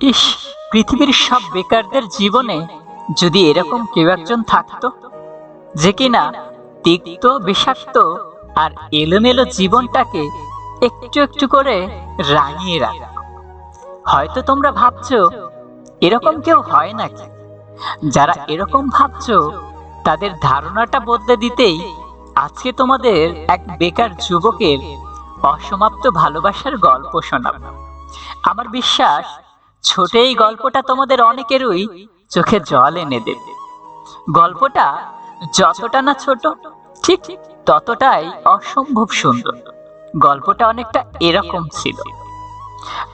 ইস, পৃথিবীর সব বেকারদের জীবনে যদি এরকম কেউ একজন থাকতো, যে কিনা তিক্ত, বিষাক্ত আর এলোমেলো জীবনটাকে একটু একটু করে রাঙিয়ে রাখে। হয়তো তোমরা ভাবছ, এরকম কেউ হয় নাকি? যারা এরকম ভাবছ, তাদের ধারণাটা বদলে দিতেই আজকে তোমাদের এক বেকার যুবকের অসমাপ্ত ভালোবাসার গল্প শোনাব। আমার বিশ্বাস ছোট এই গল্পটা তোমাদের অনেকেরই চোখে জল এনে দেবে। গল্পটা যতটা না ছোট, ঠিক ততটাই অসম্ভব সুন্দর। গল্পটা অনেকটা এরকম ছিল।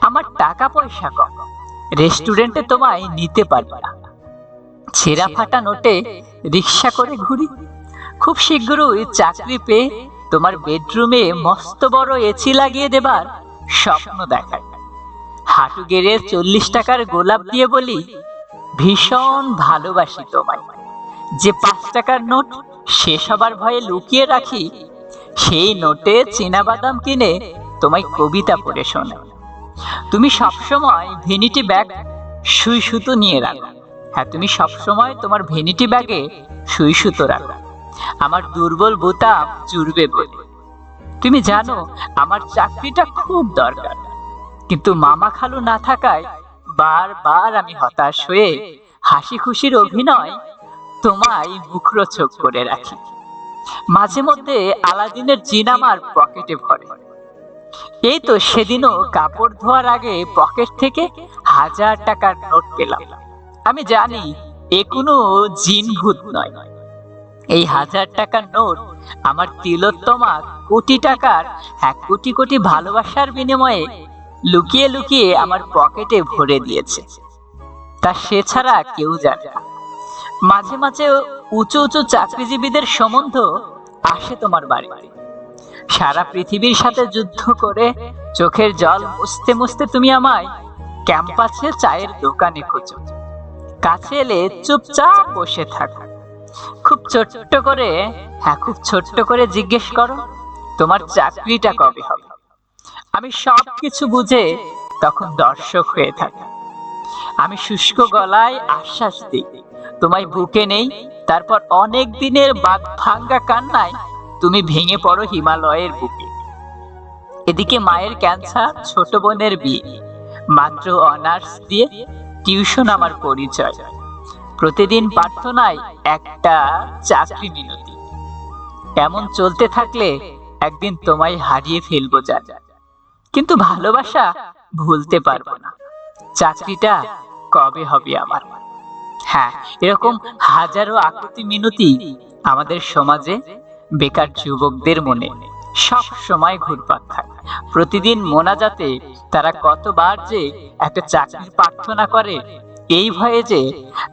আমার টাকা পয়সা কম, রেস্টুরেন্টে তোমায় নিতে পারবে না। ছেঁড়া ফাটা নোটে রিক্সা করে ঘুরি। খুব শীঘ্রই চাকরি পেয়ে তোমার বেডরুমে মস্ত বড় এসি লাগিয়ে দেবার স্বপ্ন দেখায়। হাঁটু গেড়ে চল্লিশ টাকার গোলাপ দিয়ে বলি, ভীষণ ভালোবাসি তোমায়। যে পাঁচ টাকার নোট শেষ হবার ভয়ে লুকিয়ে রাখি, সেই নোটে বাদাম কিনে তোমায় কবিতা পড়ে শোনাই। তুমি সবসময় ভেনিটি ব্যাগ সুই সুতো নিয়ে রাখো। হ্যাঁ তুমি সবসময় তোমার ভেনিটি ব্যাগে সুই সুতো রাখো। আমার দুর্বল বোতাম জুড়বে বলে। তুমি জানো, আমার চাকরিটা খুব দরকার। কিন্তু মামা খালু না থাকায় বারবার আমি হতাশ হয়ে হাসি খুশির অভিনয় তোমায় মুখরোচক করে রাখি। মাঝে মধ্যে আলাদিনের জিন আমার পকেটে ভরে। এই তো সেদিনও কাপড় ধোয়ার আগে পকেট থেকে হাজার টাকার নোট পেলাম। আমি জানি এ কোনো জিন ভূত নয়। এই হাজার টাকার নোট আমার তিলোত্তমা কোটি টাকার এক কোটি কোটি ভালোবাসার বিনিময়ে লুকিয়ে লুকিয়ে আমার পকেটে ভরে দিয়েছে। তা সে ছাড়া কেউ জানে না। মাঝে মাঝে উঁচু উঁচু চাকরিজীবীদের সম্বন্ধ আসে তোমার বাড়ি সারা পৃথিবীর সাথে যুদ্ধ করে চোখের জল মুছতে মুছতে তুমি আমায় ক্যাম্পাসে চায়ের দোকানে খোঁজো। কাছে এলে চুপচাপ বসে থাকো। খুব ছোট্ট করে হ্যাঁ খুব ছোট্ট করে জিজ্ঞেস করো, তোমার চাকরিটা কবে হবে? আমি সব কিছু বুঝে তখন দর্শক হয়ে থাকি। আমি শুষ্ক গলায় আশ্বাস দিই, তোমায় বুকে নেই, তারপর অনেক দিনের বাদ ভাঙ্গা কান্নায় তুমি ভেঙে পড়ো হিমালয়ের বুকে। এদিকে মায়ের ক্যান্সার, ছোট বোনের বিয়ে, মাত্র অনার্স দিয়ে টিউশন আমার পরিচয়। প্রতিদিন প্রার্থনায় একটা চাকরি মিনতি। এমন চলতে থাকলে একদিন তোমায় হারিয়ে ফেলব যা যা। কিন্তু ভালোবাসা ভুলতে পারব না। চাকরিটা কবে হবে আমার? হ্যাঁ এরকম হাজারো আকুতি মিনতি আমাদের সমাজে বেকার যুবকদের মনে সব সময় ঘুরপাক খায়। প্রতিদিন মোনাজাতে তারা কতবার যে একটা চাকরির প্রার্থনা করে, এই ভয়ে যে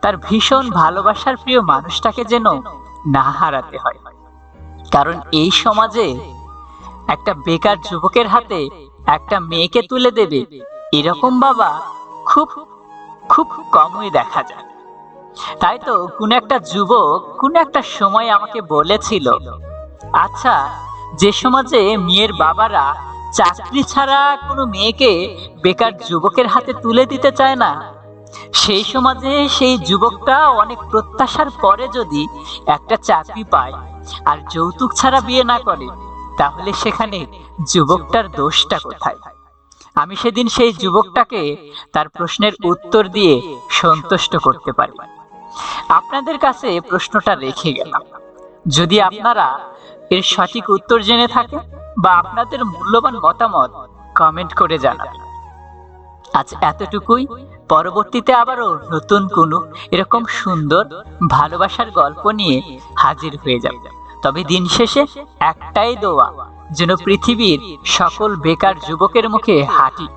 তার ভীষণ ভালোবাসার প্রিয় মানুষটাকে যেন না হারাতে হয়। কারণ এই সমাজে একটা বেকার যুবকের হাতে একটা মেয়েকে তুলে দেবে। এরকম বাবা খুব খুব কমই দেখা যায়। তাই তো কোন একটা যুবক কোন একটা সময় আমাকে বলেছিল আচ্ছা যে সমাজে মেয়ের বাবারা চাকরি ছাড়া কোনো মেয়েকে বেকার যুবকের হাতে তুলে দিতে চায় না, সেই সমাজে সেই যুবকটা অনেক প্রত্যাশার পরে যদি একটা চাকরি পায় আর যৌতুক ছাড়া বিয়ে না করে তাহলে সেখানে যুবকটার দোষটা কোথায়? আমি সেদিন সেই যুবকটাকে তার প্রশ্নের উত্তর দিয়ে সন্তুষ্ট করতে পারি আপনাদের কাছে প্রশ্নটা রেখে গেলাম। যদি আপনারা এর সঠিক উত্তর জেনে থাকেন বা আপনাদের মূল্যবান মতামত কমেন্ট করে জানাবেন আজ এতটুকুই। পরবর্তীতে আবারও নতুন কোনো এরকম সুন্দর, ভালোবাসার গল্প নিয়ে হাজির হয়ে যাবে। তবে দিন শেষে একটাই দোয়া, যেন পৃথিবীর সকল বেকার যুবকের মুখে হাঁটি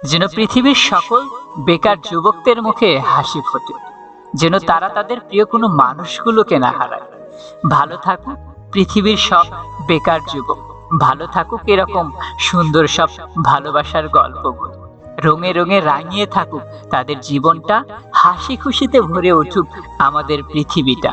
যেন পৃথিবীর সকল বেকার যুবকদের মুখে হাসি ফোটে। যেন তারা তাদের প্রিয় কোনো মানুষগুলোকে না হারায়। ভালো থাকুক পৃথিবীর সব বেকার যুবক। ভালো থাকুক এরকম সুন্দর সব ভালোবাসার গল্পগুলো। রঙে রঙে রাঙিয়ে থাকুক তাদের জীবনটা, হাসি খুশিতে ভরে উঠুক আমাদের পৃথিবীটা।